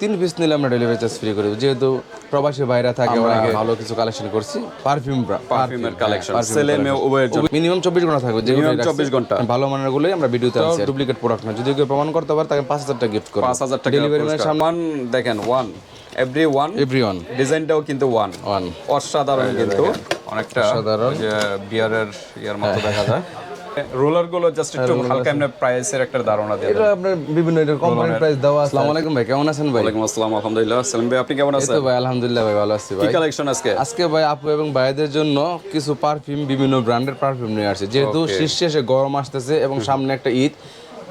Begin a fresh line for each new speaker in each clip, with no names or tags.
তিন পিস নিলে আমরা ডেলিভারি চার্জ ফ্রি করি যেহেতু প্রবাসী বাইরে থাকে অনেকে ভালো কিছু কালেকশন করছি। পারফিউম
পারফিউমের কালেকশন মেয়ে
মিনিমাম চব্বিশ ঘণ্টা থাকবে
Minimum 24 ঘণ্টা।
ভালো মানের গুলোই আমরা ভিডিওতে আনছি ডুপ্লিকেট প্রোডাক্ট না। যদি কেউ প্রমাণ করতে পারে তাকে পাঁচ হাজার টাকা গিফট করব।
পাঁচ হাজার টাকা
ডেলিভারি সামনে
দেখেন one every one
every one
ডিজাইনটাও কিন্তু ওয়ান
ওয়ান
অসাধারণ কিন্তু। অনেকটা
অসাধারণ।
যে বিয়ারের ইয়ার মতো দেখা যায়। রোলারগুলো জাস্ট একটু হালকা এমনি প্রাইসের একটা ধারণা দেন
এটা আপনার বিভিন্ন কোম্পানির প্রাইস দেওয়া আসসালামু আলাইকুম ভাই কেমন আছেন ভাই?
ওয়ালাইকুম আসসালাম আলহামদুলিল্লাহ। সালাম ভাই আপনি কেমন
এই
আছেন?
তো ভাই আলহামদুলিল্লাহ ভাই ভালো আছি
কি কালেকশন আজকে?
আজকে ভাই আপু এবং ভাইদের জন্য কিছু পারফিউম বিভিন্ন ব্র্যান্ডের পারফিউম নিয়ে আসছে। যেহেতু শীর্ষে গরম আসতেছে এবং সামনে একটা ঈদ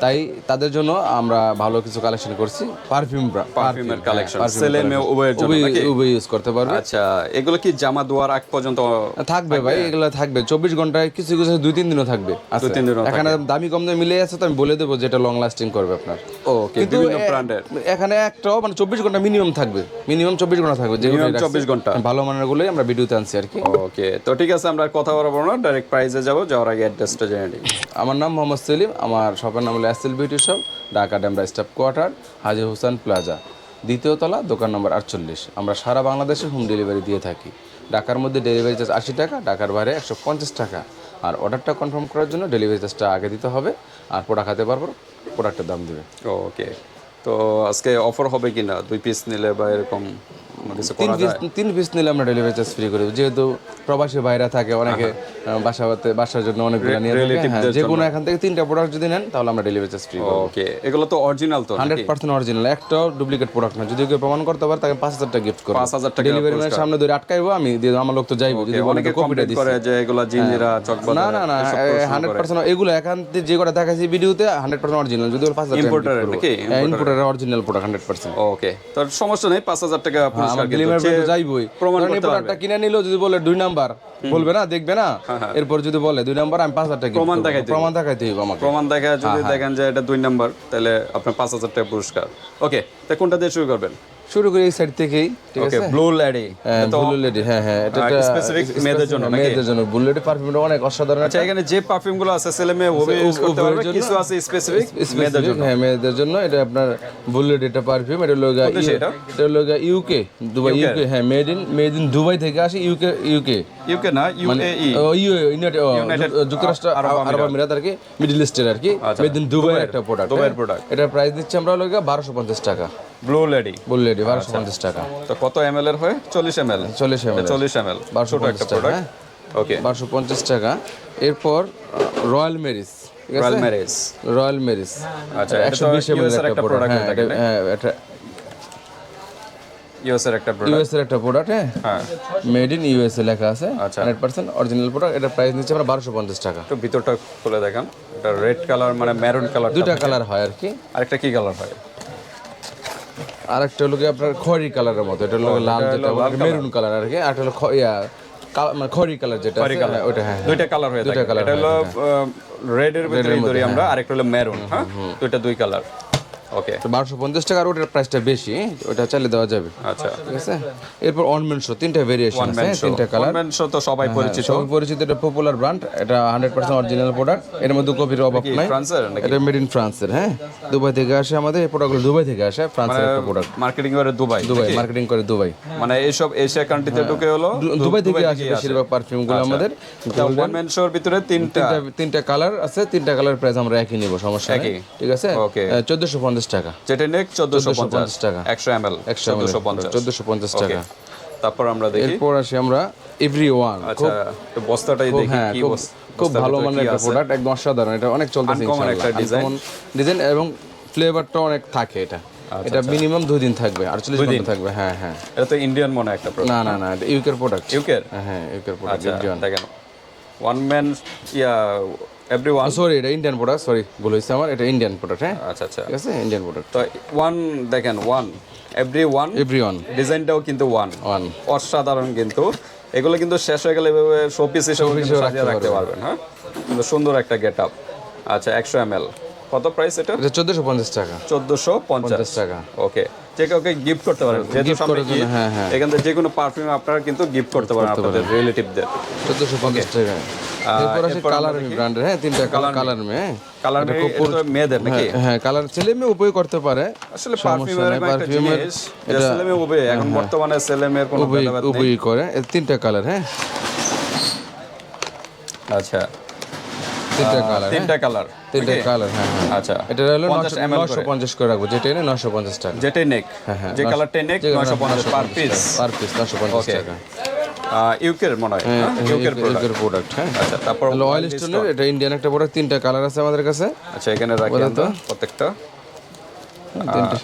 তাই তাদের জন্য আমরা ভালো কিছু কালেকশন করছি। পারফিউম
পারফিউমের কালেকশন ছেলে মেয়ে উভয়ের জন্য
উভয় ইউজ করতে পারবে।
আচ্ছা এগুলো কি জামা দেওয়ার আগ পর্যন্ত
থাকবে ভাই এগুলো থাকবে। চব্বিশ ঘন্টায় কিছু কিছু দুই তিন দিনও থাকবে আছে।
তিন দিনও
এখানে দামি কম দামে মিলে আছে তো আমি বলে দেবো যেটা লং লাস্টিং করবে আপনার।
ওকে বিভিন্ন ব্র্যান্ডের।
এখানে একটাও মানে চব্বিশ ঘণ্টা মিনিমাম থাকবে। মিনিমাম চব্বিশ ঘণ্টা থাকবে রাখছি।
24 ঘণ্টা।
ভালো মানের গুলোই আমরা ভিডিওতে আনছি আর কি।
ওকে তো ঠিক আছে আমরা কথা বলব না। ডাইরেক্ট প্রাইসে যাব যাওয়ার আগে অ্যাড্রেসটা জেনে নিই।
আমার নাম মোহাম্মদ সেলিম আমার শপের নাম হলো Asel beauty shop, Dhaka Demra staff quarter, Haji Hossain plaza. দ্বিতীয় তলা, দোকান নম্বর আটচল্লিশ। আমরা সারা বাংলাদেশে হোম ডেলিভারি দিয়ে থাকি। ঢাকার মধ্যে ডেলিভারি চার্জ আশি টাকা, ঢাকার বাইরে একশো পঞ্চাশ টাকা। আর অর্ডারটা কনফার্ম করার জন্য ডেলিভারি চার্জটা আগে দিতে হবে আর প্রোডাক্ট হাতে পারব প্রোডাক্টের দাম দেবে।
ওকে তো আজকে অফার হবে কি না দুই পিস নিলে বা এরকম কিছু
তিন পিস তিন পিস নিলে আমরা ডেলিভারি চার্জ ফ্রি করি। যেহেতু প্রবাসী বাইরে থাকে অনেকে বাসাতে বাসার জন্য অনেকগুলো নিয়ে থাকে। হ্যাঁ, যে কোনো এখান থেকে তিনটা প্রোডাক্ট যদি নেন তাহলে আমরা ডেলিভারি চার্জ ফ্রি
ওকে এগুলো তো অরিজিনাল তো
হান্ড্রেড পার্সেন্ট অরিজিনাল একটাও ডুপ্লিকেট প্রোডাক্ট না যদি কেউ প্রমাণ করতে পারে তাকে পাঁচ হাজার টাকা গিফট করব।
পাঁচ হাজার টাকা
ডেলিভারি ম্যানের সামনে ধরে আটকাইবো আমি দিয়ে আমার লোক তো যাইবো। যদি
অনেকে
কপিটা
কমপ্লেন করে যে এগুলো জিঞ্জিরা চকবাদ
না না না হান্ড্রেড পার্সেন্ট এগুলো এখান থেকে যে কটা দেখাচ্ছি ভিডিওতে হান্ড্রেড পার্সেন্ট অরিজিনাল যদি বলে পাঁচ হাজার
Importer নাকি?
ইম্পোর্টারের original product hundred percent
okay তো সমস্যা নেই পাঁচ হাজার টাকা পুরস্কার
আমার
কিন্তু
ডেলিভারি
সে
যাইবই।
প্রমাণ করতে
প্রোডাক্টটা কিনে নিলো যদি বলে দুই নাম্বার বলবে না দেখবে না? এরপর যদি বলে দুই নাম্বার আমি টাকা
প্রমাণ। দেখাইতে
প্রমাণ দেখাইতে হইব আমাকে।
প্রমাণ দেখা
হ্যাঁ,
যদি দেখেন যে এটা দুই নাম্বার তাহলে আপনার পাঁচ হাজার টাকা পুরস্কার। ওকে তা কোনটা দিয়ে শুরু করবেন?
শুরু করি এই সাইড থেকেই ঠিক
ওকে
আছে?
ব্লু
হ্যাঁ ব্লু লেডি হ্যাঁ হ্যাঁ এটা একটা
specific মেয়েদের জন্য নাকি?
মেয়েদের জন্য। ব্লু লেডি পারফিউমটা অনেক অসাধারণ
আচ্ছা এখানে যে পারফিউমগুলো আছে ছেলে মেয়ে ওবে ইউজ করতে পারবে কিছু আছে স্পেসিফিক মেয়েদের জন্য?
হ্যাঁ মেয়েদের জন্য। এটা আপনার বুলেট এটা পারফিউম এটা লোগা
এটা?
লোগা ইউকে দুবাই ইউকে হ্যাঁ made in made in Dubai থেকে আসে ইউকে ইউকে
ইউকে না ইউএই
ও ইউ ইউনাইটেড ও, যুক্তরাষ্ট্র আরব আমিরাত আর কি। মিডল ইস্টের আর কি মেড ইন দুবাইয়ের একটা প্রোডাক্ট
দুবাইয়ের product।
এটা প্রাইস দিচ্ছে আমরা লোগা বারোশো পঞ্চাশ টাকা।
ব্লু লেডি
বুলেট বারোশো পঞ্চাশ টাকা।
তো কত এম এর হয়? চল্লিশ এম এল
চল্লিশ এম
চল্লিশ এম এল
বারোশো
একটা
টাকা হ্যাঁ?
প্রোডাক্ট ওকে
বারোশো পঞ্চাশ টাকা। এরপর royal Mary's
royal marriage
royal Mary's
আচ্ছা,
একশো বিশ এম
এর
একটা প্রোডাক্ট হ্যাঁ এটা- হ্যাঁ এটা
এর একটা প্রোডাক্ট
ইউএস একটা প্রোডাক্ট হ্যাঁ?
হ্যাঁ।
মেড ইন ইউএসএ লেখা আছে
আচ্ছা।
হান্ড্রেড পার্সেন্ট অরিজিনাল প্রোডাক্ট এটা প্রাইস নিচ্ছে আমরা বারোশো পঞ্চাশ টাকা।
একটু ভিতরটা খুলে দেখান। এটা রেড কালার মানে মেরুন কালার
দুইটা কালার হয় আর কি।
আরেকটা কি কালার হয়?
আর একটা হলো কি আপনার খড়ি কালারের মতো। এটা হলো লাল যেটা মেরুন কালার আর কি আর একটা হলো ইয়া মানে খড়ি কালার যেটা আছে, হ্যাঁ, ওটা হ্যাঁ
দুইটা কালার হয়ে থাকে। এটা হলো রেড এর ভিতরে ধরি আমরা আরেকটা হলো মেরুন হ্যাঁ? দুইটা দুই কালার ওকে
বারোশো পঞ্চাশ টাকা আর ওটার প্রাইসটা বেশি ওটা চালিয়ে দেওয়া যাবে।
আচ্ছা।
ঠিক আছে? এরপর অনমেন শো তিনটা ভেরিয়েশন আছে তিনটা কালার
কনভেন্ট তো সবাই পরিচিত।
সবাই পরিচিত এটা পপুলার ব্র্যান্ড এটা হান্ড্রেড পার্সেন্ট অরিজিনাল প্রোডাক্টের মধ্যে কপির অভাব নাই। এটা মেড ইন ফ্রান্সের হ্যাঁ? দুবাই থেকে আসে আমাদের এই প্রোডাক্টগুলো দুবাই থেকে আসে ফ্রান্সের একটা প্রোডাক্ট
মার্কেটিং করে দুবাই
দুবাই মার্কেটিং করে দুবাই।
মানে এইসব এশিয়া কান্ট্রিতে ঢুকে হলো
দুবাই থেকে আসে বেশিরভাগ পারফিউমগুলো আমাদের
শোর ভিতরে তিনটা
তিনটা তিনটা কালার আছে তিনটা কালার প্রাইস আমরা একই নিব সমস্যা নেই? ঠিক আছে. চোদ্দশো পঞ্চাশ টাকা।
যেটা নেক চোদ্দশো পঞ্চাশ।
টাকা।
একশো এম এল
একশো
চোদ্দশো পঞ্চাশ।
চোদ্দশো পঞ্চাশ টাকা।
তারপর আমরা দেখি।
এরপর আসি আমরা এভরি ওয়ান
আচ্ছা একটু বস্তাটাই দেখি
হ্যাঁ
কি
খুব ভালো মানের একটা প্রোডাক্ট একদম অসাধারণ। এটা অনেক চলতেছে
Uncommon একটা design।
ডিজাইন এবং ফ্লেভারটা অনেক থাকে এটা।
আচ্ছা,
এটা মিনিমাম দুই দিন থাকবে আটচল্লিশ ঘণ্টা থাকবে হ্যাঁ হ্যাঁ।
এটা তো ইন্ডিয়ান মনে একটা প্রোডাক্ট
না না না এটা ইউকের প্রোডাক্ট
ইউকের
হ্যাঁ ইউকের প্রোডাক্ট
আচ্ছা দেখেন। One man yeah every one
sorry এটা ইন্ডিয়ান প্রোডাক্ট সরি ভুল হয়েছে আমার এটা ইন্ডিয়ান প্রোডাক্ট হ্যাঁ?
আচ্ছা আচ্ছা।
ঠিক আছে ইন্ডিয়ান প্রোডাক্ট
তো ওয়ান দেখেন one every one
every one
ডিজাইনটাও কিন্তু ওয়ান
ওয়ান
অসাধারণ কিন্তু। এগুলো কিন্তু শেষ হয়ে গেলে এভাবে শোপিস হিসেবে সাজিয়ে রাখতে পারবেন। হ্যাঁ? কিন্তু সুন্দর একটা গেট আপ আচ্ছা একশো এম এল কত প্রাইস এটা?
এটা চোদ্দশো পঞ্চাশ টাকা।
চোদ্দশো পঞ্চাশ।
টাকা।
ওকে যে কাউকে গিফট করতে পারেন যেহেতু সামনে
করার হ্যাঁ, হ্যাঁ।
এখান থেকে যে কোনো পারফিউম আপনারা কিন্তু গিফট করতে পারেন আপনাদের রিলেটিভদের
চোদ্দশো পঞ্চাশ টাকা। ব্র্যান্ডের হ্যাঁ তিনটা কালার কালার মে হ্যাঁ।
কালার মেয়েদের নাকি?
হ্যাঁ, হ্যাঁ কালার ছেলে মেয়ে উপায় করতে পারে।
আসলে পারফিউমের
নেই,
একটা
পারফিউমের
জিনিস যে ছেলেমে উবে এখন বর্তমানে কোনো
উভয়
ভেদাভেদ নেই।
উভয় করে তিনটা কালার হ্যাঁ।
আচ্ছা।
তিনটা কালার
তিনটা কালার
তিনটা কালার হ্যাঁ হ্যাঁ।
আচ্ছা
এটা হলো
50 করে।
পঞ্চাশ করে রাখব যেটা এনে নশো পঞ্চাশ টাকা।
যেটাই নেক
হ্যাঁ হ্যাঁ
যে কালারটাই নেক নয়শো পঞ্চাশ পার পিস
পার পিস নশো পঞ্চাশ
Okay.
টাকা।
ইউকের মনে হয়। হ্যাঁ? ইউকের প্রোডাক্ট
হ্যাঁ।
আচ্ছা তারপর
অয়েল স্টোনের এটা ইন্ডিয়ান একটা প্রোডাক্ট তিনটা কালার আছে আমাদের কাছে।
আচ্ছা এখানে রাখি
তো।
আমরা প্রত্যেকটা।
তিনটা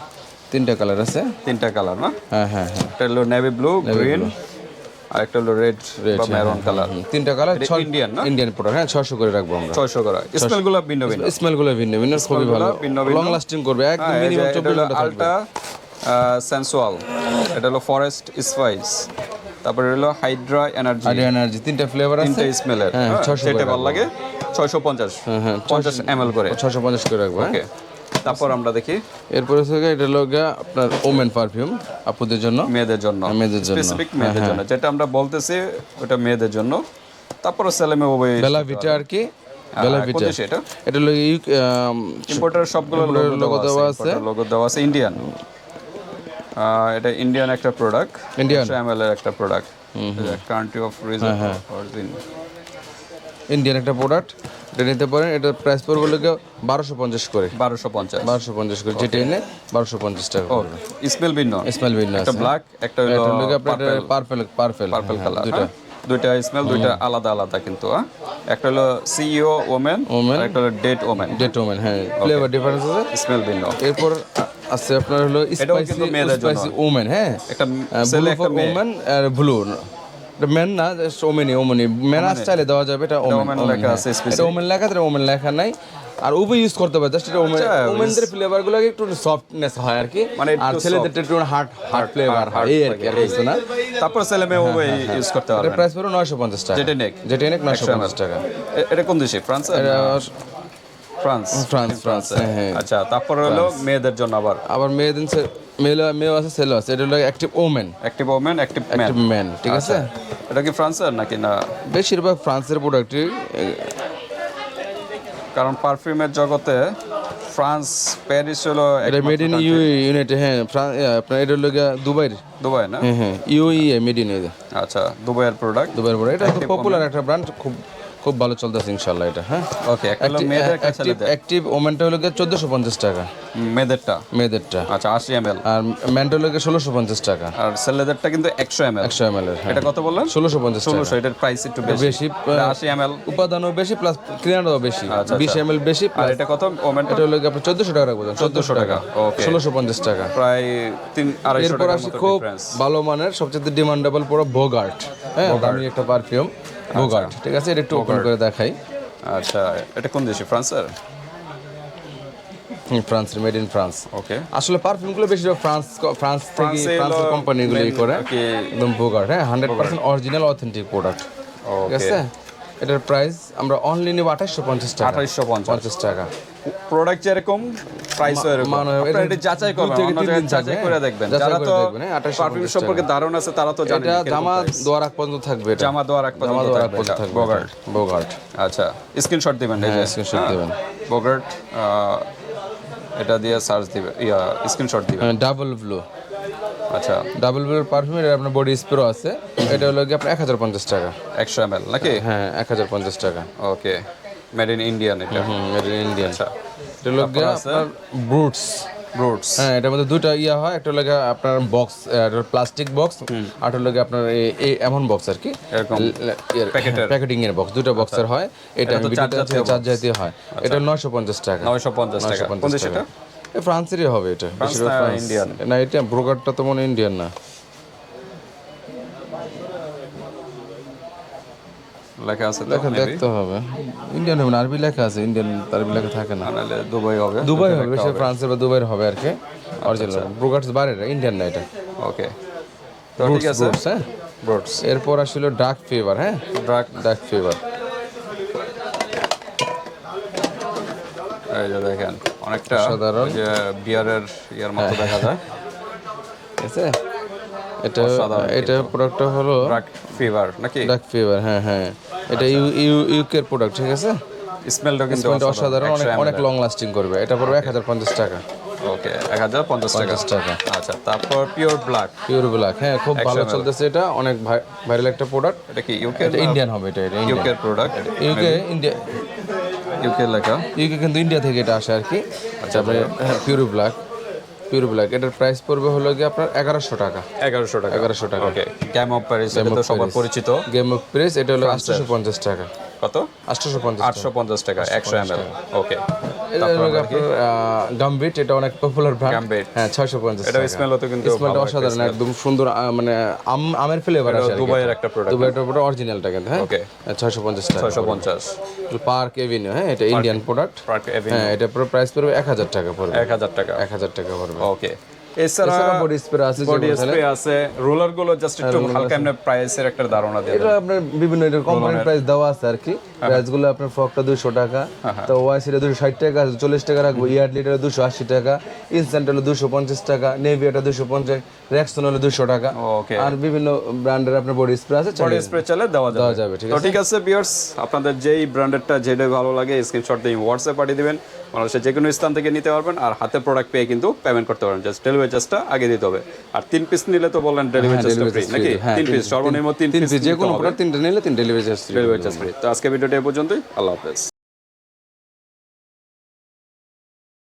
তিনটা কালার আছে।
তিনটা কালার না?
হ্যাঁ হ্যাঁ হ্যাঁ।
একটা হলো নেভি ব্লু গ্রিন আর একটা হলো রেড বা মেরুন কালার
তিনটা কালার
Indian না?
ইন্ডিয়ান প্রোডাক্ট হ্যাঁ ছশো করে রাখব আমরা।
ছয়শো করা। স্মেলগুলো ভিন্ন ভিন্ন।
স্মেলগুলো ভিন্ন ভিন্ন খুবই ভালো। লং লাস্টিং করবে একদম
হ্যাঁ,
মিনিমাম
এটা
চব্বিশ
হলো
ঘণ্টা থাকবে।
আলটা সেন্সুয়াল এটা হলো ফরেস্ট স্পাইস তারপরে হলো হাইড্রা এনার্জি
আর এনার্জি তিনটা ফ্লেভার আছে।
তিনটা স্মেলের
হ্যাঁ, 600
যেটা ভালো লাগে। ছয়শো পঞ্চাশ।
হ্যাঁ,
পঞ্চাশ এম এল করে।
ছশো পঞ্চাশ করে রাখব হ্যাঁ।
ওকে তারপর আমরা দেখি।
এরপরে হচ্ছে এটা হলো গিয়ে আপনার ওমেন পারফিউম আপুদের জন্য।
মেয়েদের জন্য।
হ্যাঁ, মেয়েদের জন্য।
স্পেসিফিক মেয়েদের জন্য। যেটা আমরা বলতেছি ওটা মেয়েদের জন্য। তারপর সেলেমে ওবে
বেলা ভিটা আর কি। বেলা ভিটা
এটা
এটা
ইম্পোর্টার সবগুলো লোগো দেওয়া
দেওয়া
আছে। লোগো দেওয়া আছে ইন্ডিয়ান এটা ইন্ডিয়ান একটা প্রোডাক্ট
ইন্ডিয়ান
এমএল এর একটা প্রোডাক্ট কান্ট্রি অফ রিজন
হ্যাঁ,
অরিজিন
ইন্ডিয়ান একটা প্রোডাক্ট এটা নিতে পারেন এটা প্রাইস পড়বে গিয়ে বারোশো পঞ্চাশ করে।
বারোশো পঞ্চাশ।
বারোশো পঞ্চাশ করে যেটা এনে বারোশো পঞ্চাশ টাকা
স্মেল ভিন্ন।
স্মেল ভিন্ন
একটা ব্ল্যাক একটা
পার্পেল পার্পেল
পার্পল কালার
দুইটা।
দুইটা স্মেল দুইটা আলাদা আলাদা কিন্তু হ্যাঁ? একটা হলো সিইও ওমেন
Women।
একটা হলো ডেট ওমেন
ডেট ওমেন হ্যাঁ। ফ্লেভার ডিফারেন্স আছে।
স্মেল ভিন্ন।
এরপর আছে আপনার হলো স্পাইসি। স্পাইসি ওমেন হ্যাঁ?
একটা ছেলে একটা
ওমেন আর ব্লু মেন না ওমেনই ওমেনই মেন স্টাইলে দেওয়া যাবে এটা ওমেন
লেখা আছে।
এটা ওমেন লেখা এটা ওমেন লেখা নাই। আর উভয় ইউজ করতে পারে জাস্ট এটা ওমেন ওমেনদের ফ্লেভারগুলো একটু সফটনেস হয় আর কি।
মানে
আর ছেলেদের একটু হার্ড হার্ড ফ্লেভার হয় এই আর কি আর কিছু না।
তারপর ছেলে মেয়ে ওবে ইউজ করতে
এটা প্রাইস পড়ো নয়শো পঞ্চাশ টাকা।
যেটা নেক।
যেটা নেক নয়শো পঞ্চাশ টাকা।
এটা কোন দেশে? ফ্রান্স ফ্রান্স
ফ্রান্স ফ্রান্স হ্যাঁ
আচ্ছা তারপর হলো মেয়েদের জন্য আবার?
আবার মেয়েদের সে- মেয়ে আছে ছেলে আছে। এটা হলো active women
active women active man
active man ঠিক আছে?
এটা কি ফ্রান্সের নাকি না?
বেশিরভাগ ফ্রান্সের প্রোডাক্টই
কারণ পারফিউমের জগতে ফ্রান্স প্যারিস হলো
এটা মেড ইন ইউ ইউনাইটেড হ্যাঁ আপনার এটা হলো দুবাইয়ের
দুবাই। না?
হ্যাঁ হ্যাঁ ইউই মেড ইন
আচ্ছা দুবাইয়ের প্রোডাক্ট
দুবাইয়ের প্রোডাক্ট এটা খুব পপুলার একটা ব্র্যান্ড খুব খুব ভালো চলতেছে ইনশাল্লাহ এটা হ্যাঁ?
ওকে
অ্যাক্টিভ ওমেনটা হলো গিয়ে চোদ্দোশো পঞ্চাশ টাকা।
মেয়েদেরটা?
মেয়েদেরটা।
আচ্ছা আশি এম এল
আর ম্যানটা হলো গিয়ে ষোলোশো পঞ্চাশ টাকা।
আর ছেলেদেরটা কিন্তু একশো এম এল
একশো এম এল এর হ্যাঁ।
এটা কত বললেন?
ষোলোশো পঞ্চাশ টাকা।
ষোলোশো এটার প্রাইস একটু বেশি।
বেশি
আশি এম এল
উপাদানও বেশি প্লাস ক্লিয়ারও বেশি।
আচ্ছা,
বিশ এম এল বেশি
আর এটা কত ওমেন
এটা হলো গিয়ে আপনার চোদ্দোশো টাকা রাখব চোদ্দোশো টাকা।
ওকে
ষোলোশো পঞ্চাশ টাকা।
প্রায় তিন আড়াইশো মতো
খুব ভালো মানের সবচেয়ে ডিমান্ডেবল পুরো ভোগার্ট হ্যাঁ দামি একটা পারফিউম ভোগার্ট ঠিক আছে? এটা একটু ওপেন করে দেখাই।
আচ্ছা এটা কোন দেশে? ফ্রান্সের?
France made in France
okay
আসলে পারফিউমগুলো বেশি ফ্রান্স ফ্রান্স থেকে
ফ্রান্সে
ফ্রান্সের কোম্পানিগুলো করে। একদম বোগার্ট হ্যাঁ hundred percent original authentic product ঠিক আছে? এটার প্রাইস আমরা অনলি নেব আঠাশশো পঞ্চাশ টাকা।
আঠাশশো পঞ্চাশ
টাকা।
প্রোডাক্ট যেরকম এরকম
মানে
আপনারা
এটা
যাচাই করবেন যাচাই করে
হ্যাঁ।
দেখবেন। যারা তো
দেখবেন, হ্যাঁ, 2850
পারফিউম সম্পর্কে ধারণা আছে তারা তো জানে
এটা জামা দোয়ার আগ পর্যন্ত থাকবে এটা।
জামা
দোয়ার আগ পর্যন্ত থাকবে
বগার্ট
বোগার্ট
আচ্ছা স্ক্রিনশট দিবেন এই
হ্যাঁ,
যে
screenshot দিবেন।
বগার্ট এটা দিয়ে সার্চ দিবে ইয়া স্ক্রিনশট দিবেন।
ডাবল ব্লু
আচ্ছা।
ডাবল ব্লুর পারফিউমের আপনার বডি স্প্রে আছে। এটা হলো কি আপনার এক হাজার পঞ্চাশ টাকা।
একশো এম এল নাকি?
হ্যাঁ এক হাজার পঞ্চাশ টাকা।
ওকে মেড ইন ইন্ডিয়ান এটা।
মেড ইন ইন্ডিয়ান
আচ্ছা।
এটা
আছে?
আপনার ব্রুটস
রুটস
হ্যাঁ এটার মধ্যে দুটো ইয়া হয় একটা লাগে আপনার বক্স প্লাস্টিক বক্স আর লাগে আপনার এই- এমন বক্স আর কি।
এরকম
প্যাকেটিং এর বক্স দুটো বক্সের হয়। এটা
চার জাতীয়
হয়। এটা নয়শো পঞ্চাশ টাকা।
নয়শো পঞ্চাশ টাকা। দেশ এটা
ফ্রান্সেরই হবে এটা।
ইন্ডিয়ান?
না এটা ব্রোকারটা তো মনে ইন্ডিয়ান না।
লেখা আছে
লেখা দেখতে হবে। ইন্ডিয়ান হবে না আরবি লেখা আছে ইন্ডিয়ান আরবি লেখা থাকে না।
নাহলে দুবাই হবে
দুবাই হবে বেশি ফ্রান্সের বা দুবাইয়ের হবে আর কি অরিজিনাল ব্রোকার্স বাইরে ইন্ডিয়ান না এটা।
ওকে তো ঠিক আছে।
হ্যাঁ?
ব্রুটস
এরপর আসলে ডার্ক ফেভার হ্যাঁ?
ড্রাগ
ডার্ক ফেভার
এই যে দেখেন অনেকটা
সাধারণ।
যে বিয়ারের ইয়ার মতো দেখা যায়।
ঠিক আছে এটা এটা প্রোডাক্টটা হলো
ড্রাগ ফিভার নাকি?
ডাক ফিভার হ্যাঁ হ্যাঁ। এটা ইউ ইউ ইউকের প্রোডাক্ট ঠিক আছে?
স্মেলটা কিন্তু
অসাধারণ অনেক অনেক লং লাস্টিং করবে। এটা পড়বে এক হাজার পঞ্চাশ টাকা।
ওকে এক হাজার পঞ্চাশ টাকা।
টাকা।
আচ্ছা তারপর পিওর ব্ল্যাক
পিওর ব্ল্যাক হ্যাঁ খুব ভালো চলতেছে এটা অনেক ভাইরাল একটা প্রোডাক্ট
এটা কি ইউকে
ইন্ডিয়ান হবে এটা এটা
ইউকের প্রোডাক্ট
ইউকে ইন্ডিয়া
ইউকে লেখা।
ইউকে কিন্তু ইন্ডিয়া থেকে এটা আসে আর কি। তারপরে পিওর ব্ল্যাক পিওর ব্ল্যাক এটার প্রাইস পড়বে হলো কি আপনার এগারোশো টাকা।
এগারোশো টাকা।
এগারোশো টাকা।
ওকে গেম অফ প্যারিস এটা তো সবার পরিচিত।
গেম অফ প্যারিস এটা হলো আটশোশো পঞ্চাশ টাকা।
কত?
আটশোশো পঞ্চাশ
আটশো পঞ্চাশ টাকা একশো এমএল ওকে
গাম্বিট এটা অনেক পপুলার ব্র্যান্ড
Gambit।
হ্যাঁ ছয়শো পঞ্চাশ
এটা স্মেলও তো কিন্তু
স্মেলটা অসাধারণ একদম সুন্দর মানে আম আমের ফ্লেভার আছে
দুবাইয়ের একটা প্রোডাক্ট
দুবাইয়ের প্রোডাক্ট অরিজিনালটা কিন্তু হ্যাঁ?
ওকে
ছয়শো পঞ্চাশ টাকা।
ছয়শো পঞ্চাশ।
পার্ক এভিনিউ হ্যাঁ? এটা ইন্ডিয়ান প্রোডাক্ট
পার্ক
হ্যাঁ এটা পুরো প্রাইস পড়বে এক হাজার টাকা পড়বে।
এক হাজার টাকা।
এক হাজার টাকা পড়বে।
ওকে এছাড়া
বডি স্প্রে আছে
বডি স্প্রে আছে। রোলারগুলো জাস্ট একটু হালকা এমনি প্রাইসের একটা ধারণা
এটা আপনার বিভিন্ন এটা কোম্পানির প্রাইস দেওয়া আছে আর কি।
হ্যাঁ,
প্রাইসগুলো আপনার ফকটা দুশো টাকা তো দুশো ষাট টাকা চল্লিশ টাকা রাখব ইয়ার্ডলিটা দুশো আশি টাকা ইনস্ট্যান্ট হলো দুশো পঞ্চাশ টাকা নেভিয়াটা দুশো পঞ্চাশ রেক্সন হলো দুশো টাকা।
ওকে
আর বিভিন্ন ব্র্যান্ডের আপনার বডি স্প্রে আছে
বডি স্প্রে চালে দেওয়া যাবে।
দেওয়া যাবে ঠিক
তো ঠিক আছে বিয়ার্স আপনাদের যেই ব্র্যান্ডেরটা যেটাই ভালো লাগে স্ক্রিনশট দিয়ে হোয়াটসঅ্যাপ পাঠিয়ে দিবেন। বাংলাদেশের যে কোনো স্থান থেকে নিতে পারবেন আর হাতে প্রোডাক্ট পেয়ে কিন্তু পেমেন্ট করতে পারবেন। জাস্ট ডেলিভারি চার্জটা আগে দিতে হবে। আর তিন পিস নিলে তো বললেন ডেলিভারি চার্জটা ফ্রি নাকি?
হ্যাঁ,
তিন পিস সর্বনিম্ন তিন
পিস যে কোনো প্রোডাক্ট তিনটা নিলে তিন delivery charge
delivery charge free তো আজকে ভিডিওটা এই পর্যন্তই। আল্লাহ হাফেজ।